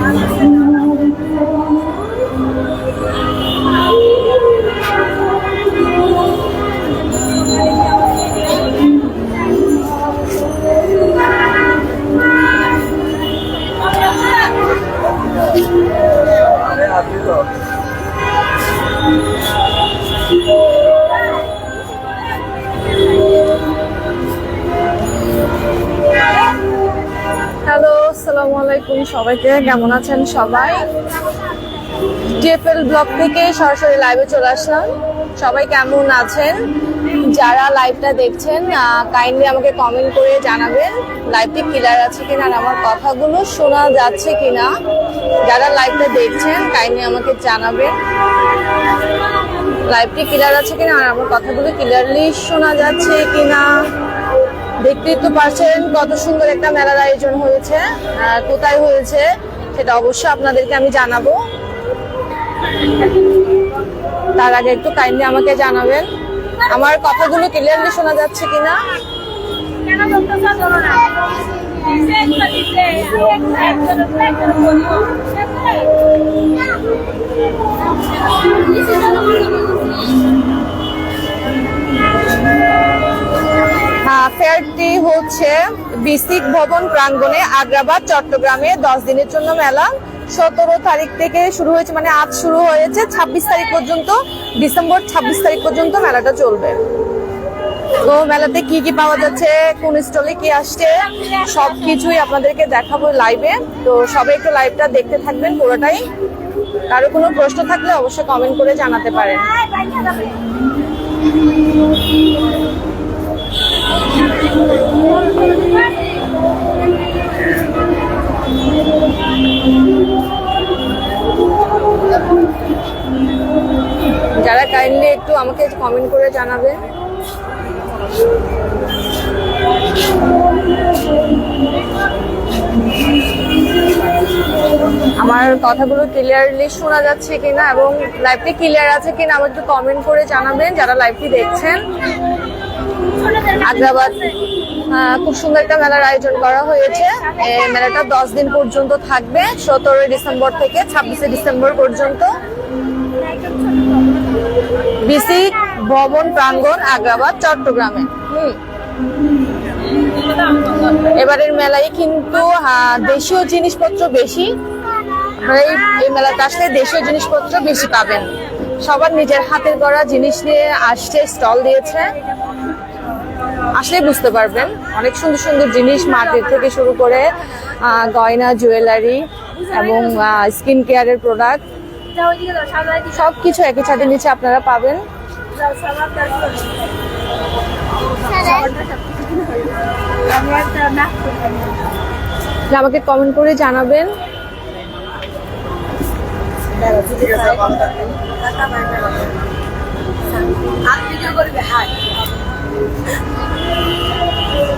Hello আসসালামু আলাইকুম সবাইকে, কেমন আছেন সবাই? টিএফএল ব্লগ থেকে সরাসরি লাইভে চলে আসলাম। সবাই কেমন আছেন? যারা লাইভটা দেখছেন কাইন্ডলি আমাকে কমেন্ট করে জানাবেন লাইভটি ক্লিয়ার আছে কিনা আর আমার কথাগুলো শোনা যাচ্ছে কিনা। যারা লাইভটা দেখছেন কাইন্ডলি আমাকে জানাবেন লাইভটি ক্লিয়ার আছে কিনা আর আমার কথাগুলো ক্লিয়ারলি শোনা যাচ্ছে কিনা। দেখতেই তো পারছেন কত সুন্দর একটা মেলার আয়োজন হয়েছে। আর কোথায় হয়েছে সেটা অবশ্যই আপনাদেরকে আমি জানাব। তার আগে একটু কাইন্ডলি আমাকে জানাবেন, আমার কথাগুলো ক্লিয়ারলি শোনা যাচ্ছে কিনা? না ফেয়ারটি হচ্ছে বিসিক ভবন প্রাঙ্গণে আগ্রাবাদ, চট্টগ্রামে দশ দিনের জন্য মেলা। সতেরো তারিখ থেকে শুরু হয়েছে মানে আজ শুরু হয়েছে। ছাব্বিশ তারিখ পর্যন্ত, ডিসেম্বর ছাব্বিশ তারিখ পর্যন্ত মেলাটা চলবে। তো মেলাতে কি কি পাওয়া যাচ্ছে, কোন স্টলে কি আসছে, সবকিছুই আপনাদেরকে দেখাবো লাইভে তো সবাই একটু লাইভটা দেখতে থাকবেন পুরোটাই। কারও কোনো প্রশ্ন থাকলে অবশ্যই কমেন্ট করে জানাতে পারেন। যারা কাইন্ডলি একটু আমাকে কমেন্ট করে জানাবেন আমার কথাগুলো ক্লিয়ারলি শোনা যাচ্ছে কিনা এবং লাইভটি ক্লিয়ার আছে কিনা আমার একটু কমেন্ট করে জানাবেন, যারা লাইভটি দেখছেন। আগ্রাবাদ খুব সুন্দর একটা মেলার আয়োজন করা হয়েছে। মেলাটা দশ দিন পর্যন্ত থাকবে, সতেরোই ডিসেম্বর থেকে ছাব্বিশে ডিসেম্বর পর্যন্ত। বিসি ভবন প্রাঙ্গণ, আগ্রাবাদ, চট্টগ্রামে। হুম। এবারের মেলায় কিন্তু দেশীয় জিনিসপত্র বেশি। আপনারা এই এই মেলাতে আসলে দেশীয় জিনিসপত্র বেশি পাবেন। সবার নিজের হাতের গড়া জিনিস নিয়ে আসছে, স্টল দিয়েছে। আসলে বুঝতে পারবেন অনেক সুন্দর সুন্দর জিনিস মাটির থেকে শুরু করে গয়না জুয়েলারি এবং স্কিন কেয়ারের প্রোডাক্ট সব কিছু একই ছাদের নিচে আপনারা পাবেন। আমাকে কমেন্ট করে জানাবেন। হাত ভিডিও করবে হাত আহ,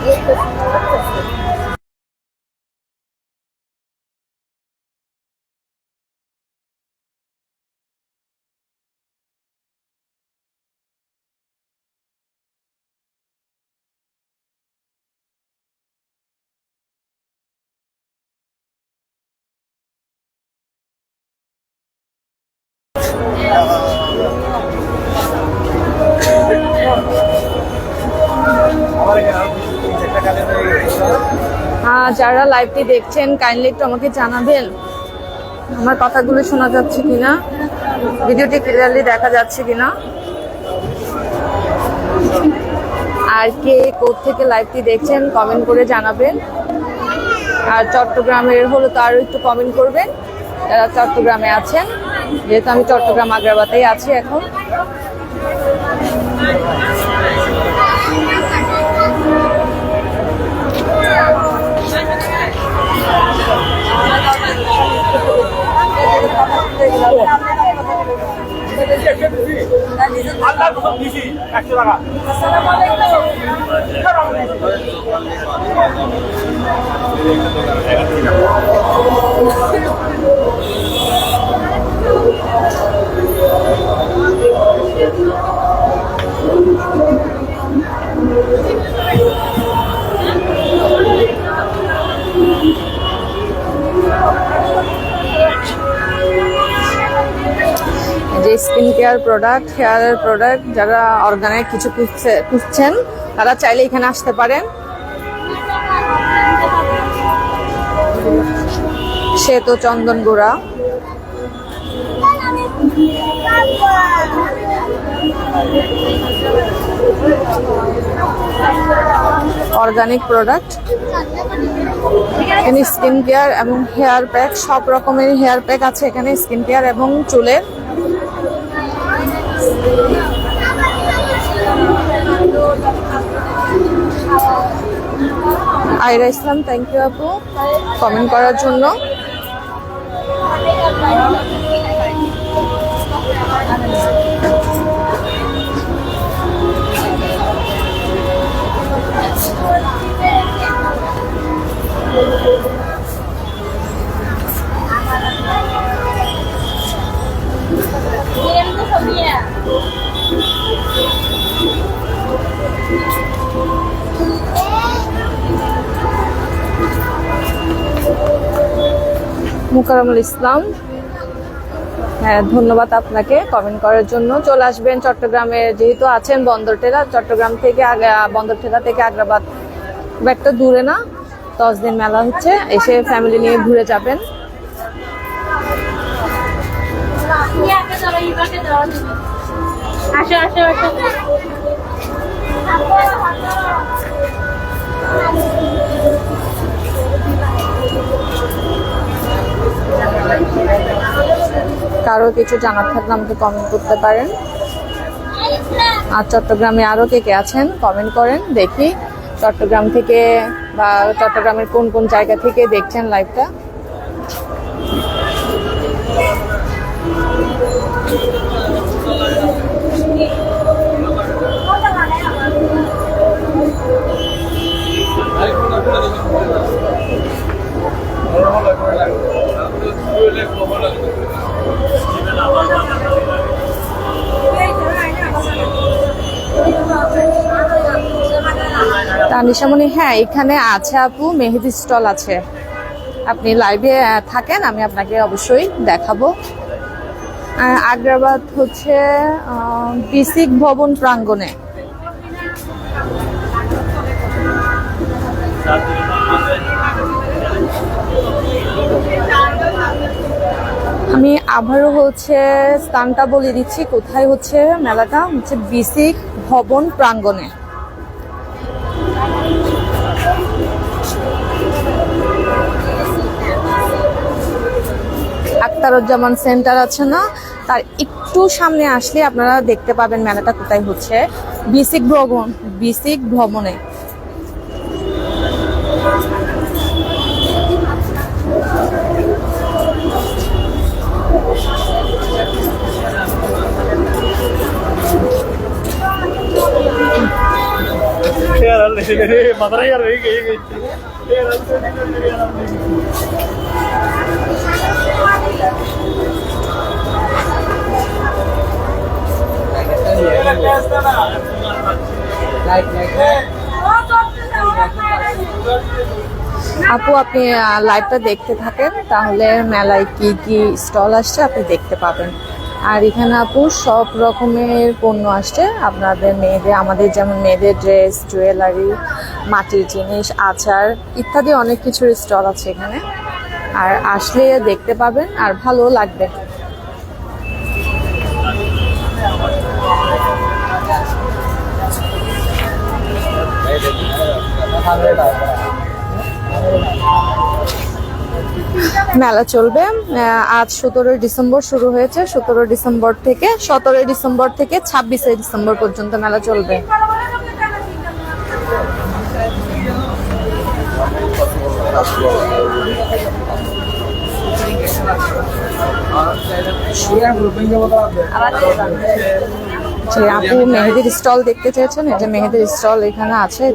যারা লাইভটি দেখছেন কাইন্ডলি একটু আমাকে জানাবেন, আমার কথাগুলো শোনা যাচ্ছে কিনা? ভিডিওটি ক্লিয়ারলি দেখা যাচ্ছে কিনা? আর কে থেকে লাইভটি দেখছেন কমেন্ট করে জানাবেন। আর চট্টগ্রামের হলো তো আরও একটু কমেন্ট করবেন, যারা চট্টগ্রামে আছেন। যেহেতু আমি চট্টগ্রাম আগ্রাবাতেই আছি এখন। একশো টাকা Thank you. যে স্কিন কেয়ার প্রোডাক্ট, হেয়ারের প্রোডাক্ট, যারা অর্গানিক কিছু খুঁজছে- খুঁজছেন, তারা চাইলে এখানে আসতে পারেন। সে তো চন্দন গুঁড়া। অর্গানিক প্রোডাক্ট, এখানে স্কিন কেয়ার এবং হেয়ার প্যাক, সব রকমের হেয়ার প্যাক আছে এখানে, স্কিন কেয়ার এবং চুলের। আইরা ইসলাম থ্যাংক ইউ আপু কমেন্ট করার জন্য। মুকাররমুল ইসলাম। হ্যাঁ ধন্যবাদ আপনাকে কমেন্ট করার জন্য। চলে আসবেন চট্টগ্রামে যেহেতু আছেন বন্দরটেরা চট্টগ্রাম থেকে বন্দর বন্দরটেরা থেকে আগ্রাবাদ। খুব একটা দূরে না, দশ দিন মেলা হচ্ছে, এসে ফ্যামিলি নিয়ে ঘুরে যাবেন। আসো আসো আসো। কারও কিছু জানার থাকলে আমাকে কমেন্ট করতে পারেন। আর চট্টগ্রামে আরও কে কে আছেন কমেন্ট করেন, দেখি। চট্টগ্রাম থেকে বা চট্টগ্রামের কোন কোন জায়গা থেকে দেখছেন লাইভটা তানিশামণি হ্যাঁ এখানে আছে আপু, মেহেদি স্টল আছে। আপনি লাইভে থাকেন, আমি আপনাকে অবশ্যই দেখাবো। আগ্রাবাদ হচ্ছে বিসিক ভবন প্রাঙ্গণে। আমি আবারও হচ্ছে স্থানটা বলে দিচ্ছি, কোথায় হচ্ছে মেলাটা? হচ্ছে বিসিক ভবন প্রাঙ্গণে। আক্তারুজ্জামান সেন্টার আছে না? তার একটু সামনে আসলে আপনারা দেখতে পাবেন মেলাটা কোথায় হচ্ছে। বিসিক ভ্রমণ বিসিক ভ্রমণে আপু, আপনি লাইভটা দেখতে থাকেন, তাহলে মেলায় কি কি স্টল আসছে আপনি দেখতে পাবেন। আর এখানে আপু, সব রকমের পণ্য আসছে। আপনাদের মেয়েদের, আমাদের যেমন মেয়েদের ড্রেস জুয়েলারি মাটির জিনিস, আচার ইত্যাদি অনেক কিছুর স্টল আছে এখানে। আর আসলে দেখতে পাবেন, আর ভালো লাগবে। মেলা চলবে। আজ সতেরোই ডিসেম্বর শুরু হয়েছে। সতেরো ডিসেম্বর থেকে, সতেরোই ডিসেম্বর থেকে ছাব্বিশে ডিসেম্বর পর্যন্ত মেলা চলবে। যে আপু মেহেদির স্টল দেখতে চেয়েছেন যে মেহেদির স্টল এখানে আছে, এই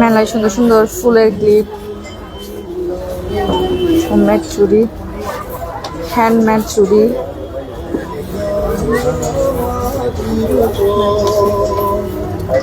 মেলায় সুন্দর সুন্দর ফুলের ক্লিপ হোমমেড চুড়ি হ্যান্ডমেড চুড়ি।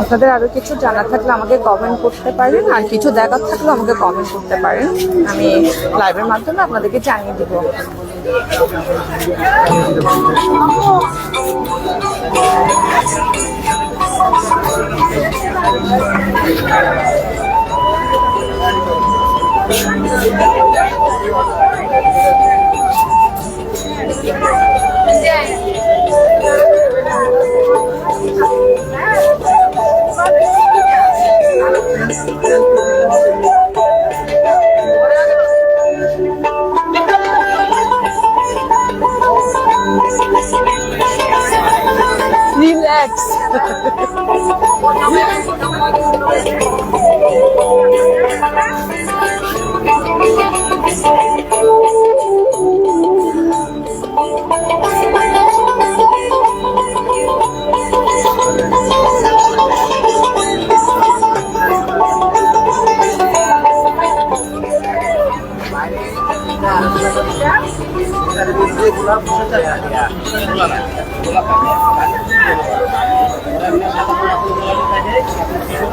আপনাদের আরও কিছু জানার থাকলে আমাকে কমেন্ট করতে পারেন, আর কিছু দেখার থাকলে আমাকে কমেন্ট করতে পারেন। আমি লাইভের মাধ্যমে আপনাদেরকে জানিয়ে দিব। Relax.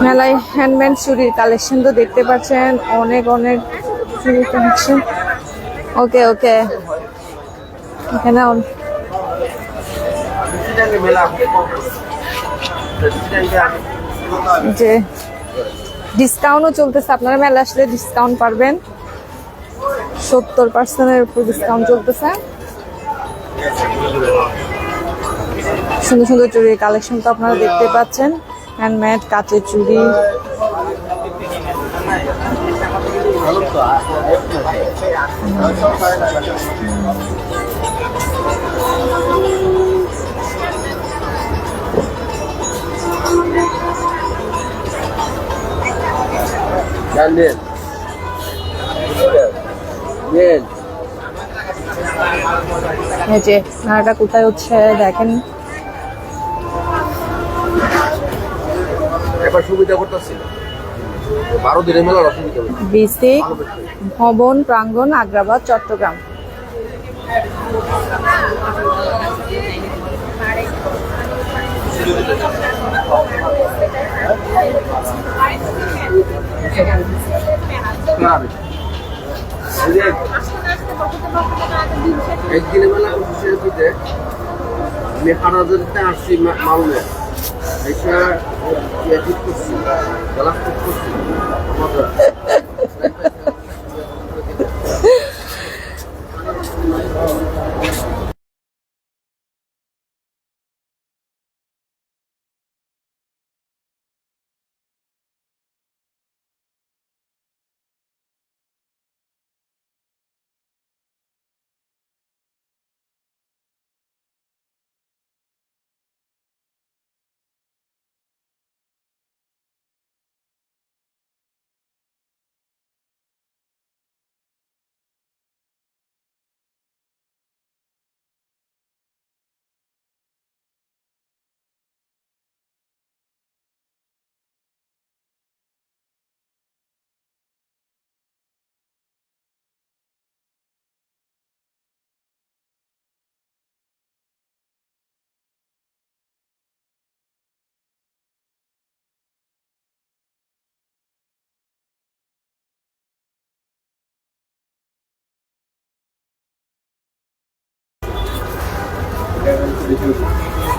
মেলায় হ্যান্ডমেড চুরির কালেকশন তো দেখতে পাচ্ছেন, অনেক অনেক চুরি কালেকশন ওকে ওকে এখানে যে ডিসকাউন্টও চলতেছে, আপনারা মেলা আসলে ডিসকাউন্ট পারবেন। সত্তর পার্সেন্টের উপর ডিসকাউন্ট চলতেছে। সুন্দর সুন্দর চুড়ির কালেকশন তো আপনারা দেখতে পাচ্ছেন হ্যান্ডমেড কাচের চুড়ি Daniel. Daniel. এই যে মেলাটা কোথায় হচ্ছে দেখেন। সুবিধা করতেছি। বারো দিনের মেলার অসুবিধা হবে ভবন প্রাঙ্গণ আগ্রাবাদ চট্টগ্রাম। একদিনের মেলা অফিসের দিতে আমি হানাদারিতে আসছি মা- মালমে এসে ঠিক করছি গ্লাস ঠিক করছি আমাদের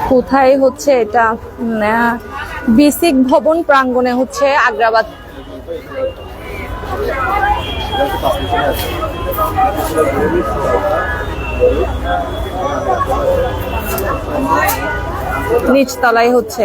কোথায় হচ্ছে এটা? বেসিক ভবন প্রাঙ্গণে হচ্ছে আগ্রাবাদ। নিচতলায় হচ্ছে।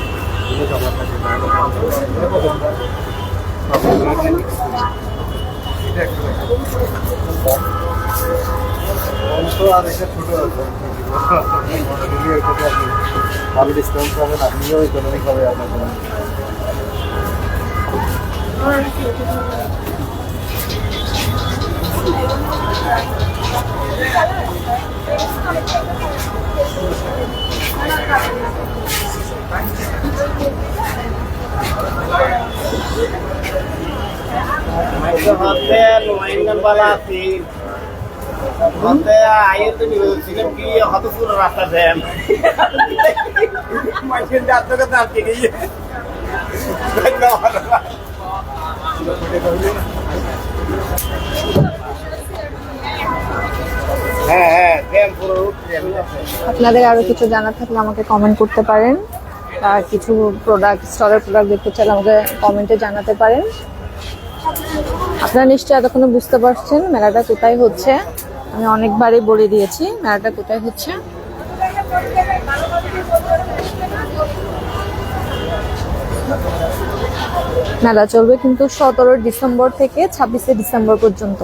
ভালো ডিসকাউন্ট পাবেন আপনিও ইকোনমিক হবে আপনার জন্য হ্যাঁ হ্যাঁ আপনাদের আরও কিছু জানার থাকলে আমাকে কমেন্ট করতে পারেন। কিছু প্রোডাক্ট স্টলের প্রোডাক্ট দেখতে চাইলে আমাকে কমেন্টে জানাতে পারেন। আপনারা নিশ্চয়ই এতক্ষণ বুঝতে পারছেন মেলাটা কোথায় হচ্ছে। আমি অনেকবারই বলে দিয়েছি মেলাটা কোথায় হচ্ছে। মেলা চলবে কিন্তু সতেরো ডিসেম্বর থেকে ছাব্বিশে ডিসেম্বর পর্যন্ত।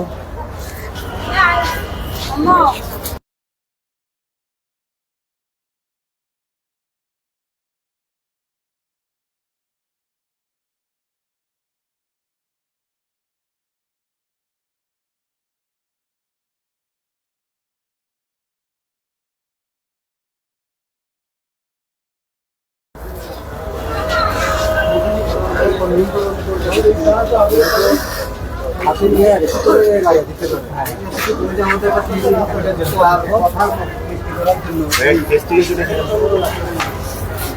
হাতে নিয়ে দিতে পারেন হ্যাঁ আমাদের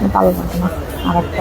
ভালো লাগে না আর একটা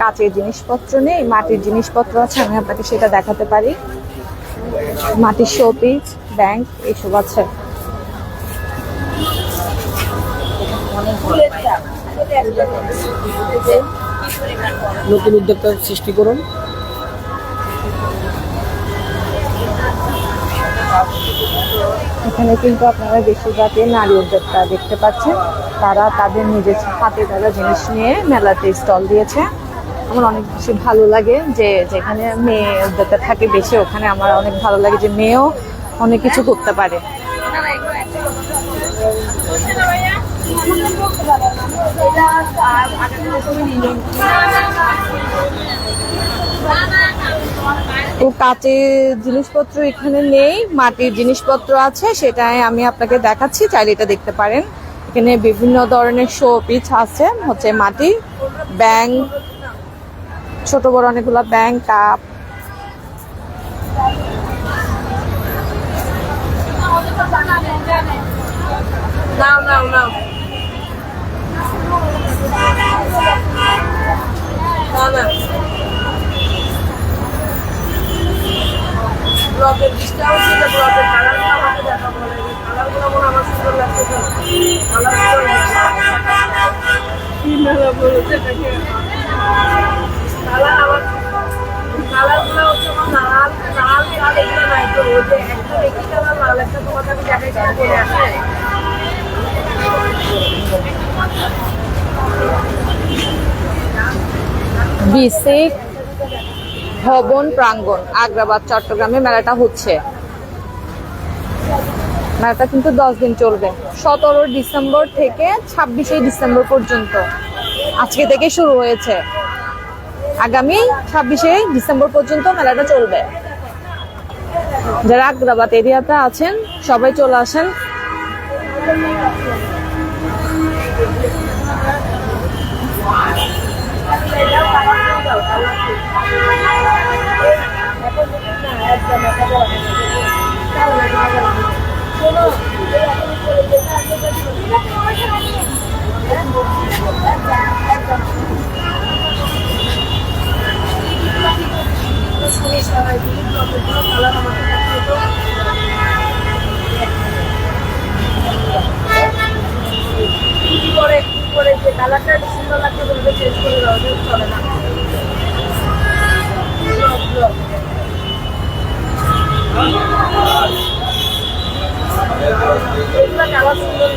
কাচের জিনিসপত্র নেই, মাটির জিনিসপত্র আছে, আমি আপনাকে সেটা দেখাতে পারি। মাটির শোপিস ব্যাংক এইসব আছে। নতুন উদ্যোক্তা সৃষ্টি করুন। এখানে কিন্তু আপনারা বেশিরভাগই নারী উদ্যোক্তা দেখতে পাচ্ছেন। তারা তাদের নিজের হাতে তারা জিনিস নিয়ে মেলাতে স্টল দিয়েছে। আমার অনেক বেশি ভালো লাগে যে যেখানে মেয়ে উদ্যোক্তা থাকে বেশি, ওখানে আমার অনেক ভালো লাগে যে মেয়েও অনেক কিছু করতে পারে। তো কাচের জিনিসপত্র এখানে নেই, মাটির জিনিসপত্র আছে, সেটাই আমি আপনাকে দেখাচ্ছি, চাইলে এটা দেখতে পারেন। এখানে বিভিন্ন ধরনের শো পিচ আছে, হচ্ছে মাটি ব্যাং ছোট বড় অনেকগুলো ব্যাং কাপ। না না ব্লকের ডিসকাউন্ট ছিল ব্লকের কালারটা আমাকে দেখা বলে কালারগুলো মনে আমার সুন্দর লাগতেছে না কালারগুলো কালার আমার কালারগুলো হচ্ছে আমার লাল লাল লাল এগুলো নাই তো। ওই যে একদম একটা তোমাকে আমি দেখাইছি বলে আসে। বিসিক ভবন প্রাঙ্গণ, আগ্রাবাদ, চট্টগ্রামে মেলাটা হচ্ছে। মেলাটা কিন্তু দশ দিন চলবে। সতেরো ডিসেম্বর থেকে ছাব্বিশে ডিসেম্বর পর্যন্ত। আজকে থেকে শুরু হয়েছে। আগামী ছাব্বিশে ডিসেম্বর পর্যন্ত মেলাটা চলবে। যারা আগ্রাবাদ এরিয়াতে আছেন, সবাই চলে আসেন। করে কি করে যে কালারটা সুন্দর লাগছে বলবে চেঞ্জ করে দাও চলে না ব্লক, ব্লক। এগুলো কালার সুন্দর